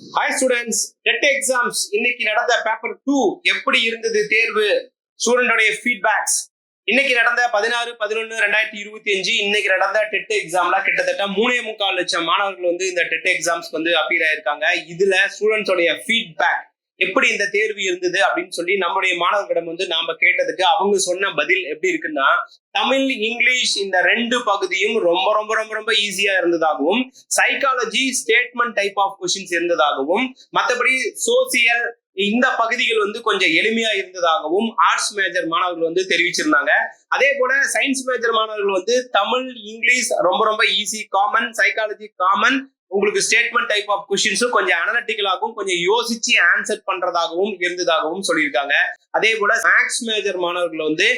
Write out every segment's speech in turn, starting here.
Hi students dead exams இன்னைக்கு நடந்த paper two எப்படி இருந்தது தேர்வு? ஸ்டூடெண்டோடைய ஃபீட்பேக்ஸ் இன்னைக்கு நடந்த பதினாறு பதினொன்னு ரெண்டாயிரத்தி இருபத்தி அஞ்சு இன்னைக்கு நடந்த டெட் எக்ஸாம்ல கிட்டத்தட்ட மூணே முக்கால் லட்சம் மாணவர்கள் வந்து இந்த டெட் எக்ஸாம்ஸ்க்கு வந்து அப்பீர் ஆயிருக்காங்க. இதுல ஸ்டூடெண்ட்ஸோடைய ஃபீட்பேக் எப்படி இந்த தேர்வு இருந்தது அப்படின்னு சொல்லி நம்முடைய மாணவர்களிடம் வந்து நாம கேட்டதுக்கு அவங்க சொன்ன பதில் எப்படி இருக்குன்னா தமிழ் இங்கிலீஷ் இந்த ரெண்டு பகுதியும் ரொம்ப ரொம்ப ரொம்ப ரொம்ப ஈஸியா இருந்ததாகவும் psychology statement type of questions இருந்ததாகவும் மற்றபடி சோசியல் இந்த பகுதிகள் வந்து கொஞ்சம் எளிமையா இருந்ததாகவும் ஆர்ட்ஸ் மேஜர் மாணவர்கள் வந்து தெரிவிச்சிருந்தாங்க. அதே போல சயின்ஸ் மேஜர் மாணவர்கள் வந்து தமிழ் இங்கிலீஷ் ரொம்ப ரொம்ப ஈஸி காமன் சைக்காலஜி காமன் உங்களுக்கு ஸ்டேட்மெண்ட் டைப் ஆஃப் கொஸ்டின்ஸும் கொஞ்சம் அனலிட்டிக்கலாகவும் கொஞ்சம் யோசிச்சு ஆன்சர் பண்றதாகவும் இருந்ததாகவும் சொல்லியிருக்காங்க. அதே போல மேக்ஸ் மேஜர் மாணவர்கள் வந்து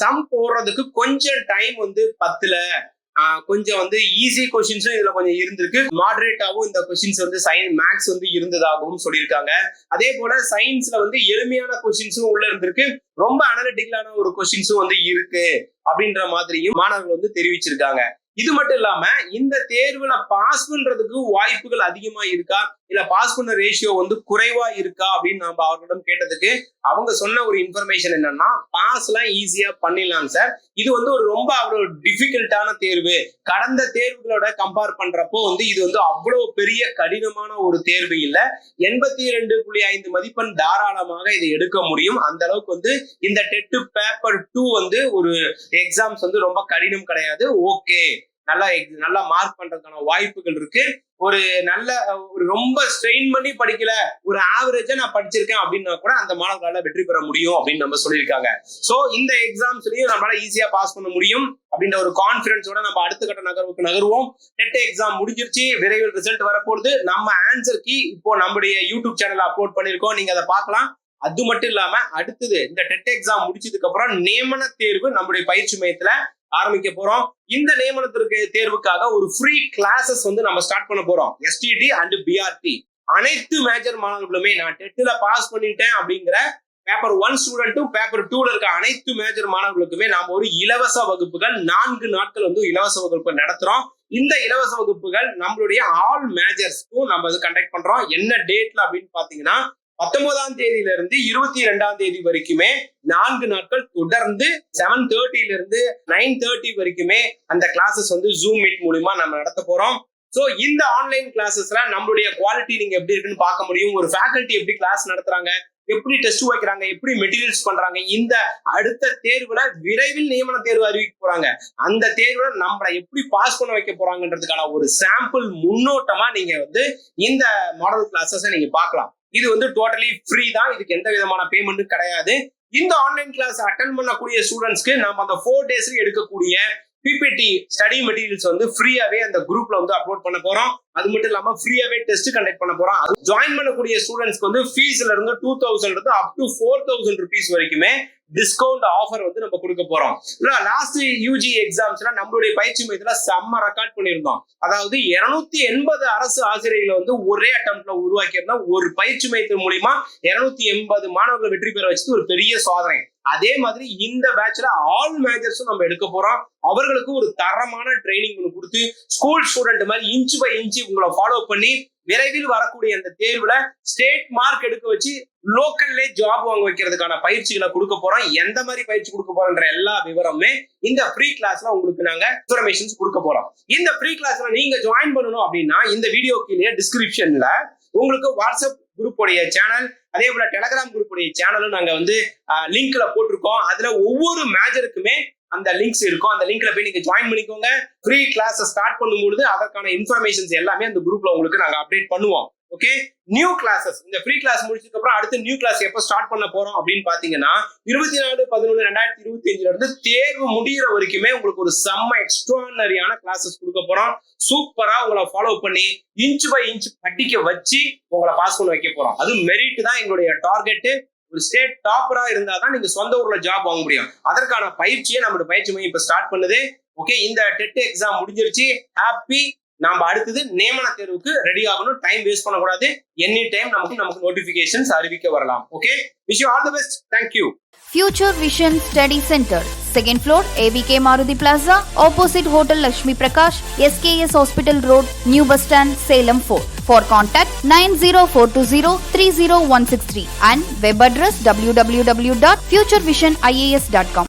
சம் போடுறதுக்கு கொஞ்சம் டைம் வந்து பத்துல. கொஞ்சம் வந்து ஈஸி கொஸ்டின்ஸும் இதுல கொஞ்சம் இருந்திருக்கு. மாடரேட்டாவும் இந்த கொஸ்டின்ஸ் வந்து சயின் மேக்ஸ் வந்து இருந்ததாகவும் சொல்லியிருக்காங்க. அதே போல சயின்ஸ்ல வந்து எளிமையான கொஸ்டின்ஸும் உள்ள இருந்திருக்கு. ரொம்ப அனலிட்டிக்கலான ஒரு கொஸ்டின்ஸும் வந்து இருக்கு. அப்படின்ற மாதிரியும் மாணவர்கள் வந்து தெரிவிச்சிருக்காங்க. இது மட்டும் இல்லாம இந்த தேர்வுல பாஸ் பண்றதுக்கு வாய்ப்புகள் அதிகமா இருக்கா? இல்ல பாஸ் பண்ண ரேஷியோ வந்து குறைவா இருக்கா அப்படின்னு நம்ம அவர்களிடம் கேட்டதுக்கு அவங்க சொன்ன ஒரு இன்ஃபர்மேஷன் என்னன்னா பாஸ் எல்லாம் ஈஸியா பண்ணிடலாம் சார் இது வந்து ஒரு ரொம்ப அவ்வளவு டிஃபிகல்ட்டான தேர்வு. கடந்த தேர்வுகளோட கம்பேர் பண்றப்போ வந்து இது வந்து அவ்வளவு பெரிய கடினமான ஒரு தேர்வு இல்ல. எண்பத்தி ரெண்டு புள்ளி ஐந்து மதிப்பெண் தாராளமாக இதை எடுக்க முடியும். அந்த அளவுக்கு வந்து இந்த டெட்டு பேப்பர் டூ வந்து ஒரு எக்ஸாம்ஸ் வந்து ரொம்ப கடினம் கிடையாது. ஓகே நல்லா நல்லா மார்க் பண்றதுக்கான வாய்ப்புகள் இருக்கு. ஒரு நல்ல ஒரு ரொம்ப ஸ்ட்ரெயின் பண்ணி படிக்கல ஒரு ஆவரேஜா நான் படிச்சிருக்கேன் அப்படின்னா கூட அந்த மாணவர்களால் வெற்றி பெற முடியும் அப்படின்னு நம்ம சொல்லியிருக்காங்க. ஸோ இந்த எக்ஸாம்ஸ்லயும் நம்மளால ஈஸியா பாஸ் பண்ண முடியும் அப்படின்ற ஒரு கான்பிடன்ஸோட நம்ம அடுத்த கட்ட நகர்வுக்கு நகர்வோம். டெட் எக்ஸாம் முடிஞ்சிருச்சு விரைவில் ரிசல்ட் வரப்போகுது. நம்ம ஆன்சர் கீ இப்போ நம்முடைய யூடியூப் சேனல் அப்லோட் பண்ணிருக்கோம் நீங்க அதை பார்க்கலாம். அது மட்டும் இல்லாம அடுத்தது இந்த டெட் எக்ஸாம் முடிச்சதுக்கு அப்புறம் நியமன தேர்வு நம்முடைய பயிற்சி மையத்துல ஆரம்பிக்க போறோம். இந்த நியமனத்திற்கு தேர்வுக்காக ஒரு ஃப்ரீ கிளாஸஸ் வந்து நம்ம ஸ்டார்ட் பண்ண போறோம். எஸ்டிடி அண்ட் பிஆர்டி அனைத்து மேஜர் மாணவர்களுமே நான் டெட்டில் பாஸ் பண்ணிட்டேன் அப்படிங்கிற பேப்பர் ஒன் ஸ்டூடெண்ட்டும் பேப்பர் டூல இருக்க அனைத்து மேஜர் மாணவர்களுக்குமே நாம ஒரு இலவச வகுப்புகள் நான்கு நாட்கள் வந்து இலவச வகுப்பு நடத்துறோம். இந்த இலவச வகுப்புகள் நம்மளுடைய ஆல் மேஜர்ஸ்க்கும் நம்ம வந்து கண்டக்ட் பண்றோம். என்ன டேட்ல அப்படின்னு பாத்தீங்கன்னா பத்தொன்பதாம் தேதியில இருந்து இருபத்தி ரெண்டாம் தேதி வரைக்குமே நான்கு நாட்கள் தொடர்ந்து செவன் தேர்ட்டில இருந்து நைன் தேர்ட்டி வரைக்குமே அந்த கிளாஸஸ் வந்து ஜூம் மீட் மூலியமா நம்ம நடத்த போறோம். சோ இந்த ஆன்லைன் கிளாஸஸ்ல நம்மளுடைய குவாலிட்டி நீங்க எப்படி இருக்குன்னு பார்க்க முடியும். ஒரு ஃபேக்கல்ட்டி எப்படி கிளாஸ் நடத்துறாங்க எப்படி டெஸ்ட் வைக்கிறாங்க எப்படி மெட்டீரியல்ஸ் பண்றாங்க இந்த அடுத்த தேர்வுல விரைவில் நியமன தேர்வு அறிவிக்க போறாங்க. அந்த தேர்வுல நம்மளை எப்படி பாஸ் பண்ண வைக்க போறாங்கன்றதுக்கான ஒரு சாம்பிள் முன்னோட்டமா நீங்க வந்து இந்த மாடல் கிளாஸஸ் நீங்க பார்க்கலாம். இது வந்து டோட்டலி ஃப்ரீ தான். இதுக்கு எந்த விதமான பேமெண்ட்டும் கிடையாது. இந்த ஆன்லைன் கிளாஸ் அட்டன் பண்ணக்கூடிய ஸ்டூடெண்ட்ஸ்க்கு நம்ம அந்த ஃபோர் டேஸ்ல எடுக்கக்கூடிய பிபிடி ஸ்டடி மெட்டீரியல்ஸ் வந்து ஃப்ரீயாவே அந்த குரூப்ல வந்து அப்லோட் பண்ண போறோம். அது மட்டும் இல்லாம ஃப்ரீயாவே டெஸ்ட் கண்டக்ட் பண்ண போறோம். அது ஜாயின் பண்ணக்கூடிய ஸ்டூடெண்ட்ஸ்க்கு வந்து ஃபீஸ்ல இருந்து டூ தௌசண்ட் இருந்து up to four thousand rupees வரைக்குமே டிஸ்கவுண்ட் ஆஃபர் வந்து நம்ம கொடுக்க போறோம். லாஸ்ட் யூஜி எக்ஸாம்ஸ்ல நம்மளுடைய பயிற்சி மையத்துல செம்ம ரெக்கார்ட் பண்ணியிருந்தோம். அதாவது இருநூத்தி எண்பது அரசு ஆசிரியர்களை வந்து ஒரே அட்டம்ப்ட்ல உருவாக்கி ஒரு பயிற்சி மையத்தின் மூலியமா இருநூத்தி எண்பது மாணவர்கள் வெற்றி பெற வச்சது ஒரு பெரிய சாதனை. அதே மாதிரி இந்த பேட்ச்ல ஆல் மேஜர்ஸும் நம்ம எடுக்க போறோம். அவர்களுக்கு ஒரு தரமான ட்ரைனிங் ஒன்று கொடுத்து ஸ்கூல் ஸ்டூடெண்ட் மாதிரி இன்ச்சு பை இன்ச்சு உங்களை ஃபாலோ பண்ணி விரைவில் வரக்கூடிய அந்த தேர்வுல ஸ்டேட் மார்க் எடுக்க வச்சு லோக்கல்ல ஜாப் வாங்க வைக்கிறதுக்கான பயிற்சிகளை கொடுக்க போறோம். எந்த மாதிரி பயிற்சி கொடுக்க போறோம்ன்ற எல்லா விவரமுமே இந்த ஃப்ரீ கிளாஸ்ல உங்களுக்கு நாங்க இன்ஃபர்மேஷன்ஸ் கொடுக்க போறோம். இந்த ஃப்ரீ கிளாஸ்ல நீங்க ஜாயின் பண்ணணும் அப்படின்னா இந்த வீடியோ கீழே டிஸ்கிரிப்ஷன்ல உங்களுக்கு வாட்ஸ்அப் குரூப்புடைய சேனல் அதே போல டெலகிராம் குரூப்புடைய சேனலும் நாங்க வந்து லிங்க்ல போட்டிருக்கோம். அதுல ஒவ்வொரு மேஜருக்குமே அந்த லிங்க்ஸ் இருக்கும். அந்த லிங்க்ல போய் நீங்க ஜாயின் பண்ணிக்கோங்க. ஃப்ரீ கிளாஸ் ஸ்டார்ட் பண்ணும்பொழுது அதற்கான இன்ஃபர்மேஷன்ஸ் எல்லாமே அந்த குரூப்ல உங்களுக்கு நாங்க அப்டேட் பண்ணுவோம். ஓகே நியூ கிளாஸஸ் இந்த ஃப்ரீ கிளாஸ் முடிச்சதுக்கு அப்புறம் அடுத்து நியூ கிளாஸ் எப்போ ஸ்டார்ட் பண்ண போறோம் அப்படின்னு பாத்தீங்கன்னா இருபத்தி நாலு பதினொன்று ரெண்டாயிரத்தி இருபத்தி அஞ்சுல இருந்து தேர்வு முடிகிற வரைக்குமே உங்களுக்கு ஒரு செம்ம எக்ஸ்ட்ரானரியான கிளாஸஸ் கொடுக்க போறோம். சூப்பரா உங்களை ஃபாலோ பண்ணி இன்ச் பை இன்ச் படிக்க வச்சு உங்களை பாஸ் பண்ண வைக்க போறோம். அது மெரிட் தான் எங்களுடைய டார்கெட்டு ஒரு ஸ்டேட் டாப்பரா இருந்தா தான் நீங்க சொந்த ஊர்ல ஜாப் வாங்க முடியும். அதற்கான பயிற்சியை நம்மளோட பயிற்சி மையம் இப்ப ஸ்டார்ட் பண்ணுது. ஓகே இந்த டெட் எக்ஸாம் முடிஞ்சிருச்சு. ஹாப்பி நம்ம அடுத்தது நியமன தேர்வுக்கு ரெடி ஆகணும் டைம் வேஸ்ட் பண்ணக்கூடாது எனி டைம் நமக்கு நமக்கு நோட்டிபிகேஷன்ஸ் அறிவிக்க வரலாம் okay wish you all the best thank you future vision study centre second floor AVK Maruthi plaza opposite hotel Lakshmi Prakash SKS hospital road new bus stand Salem for for contact nine zero four two zero three zero one six three and web address W W W vision IAS dot com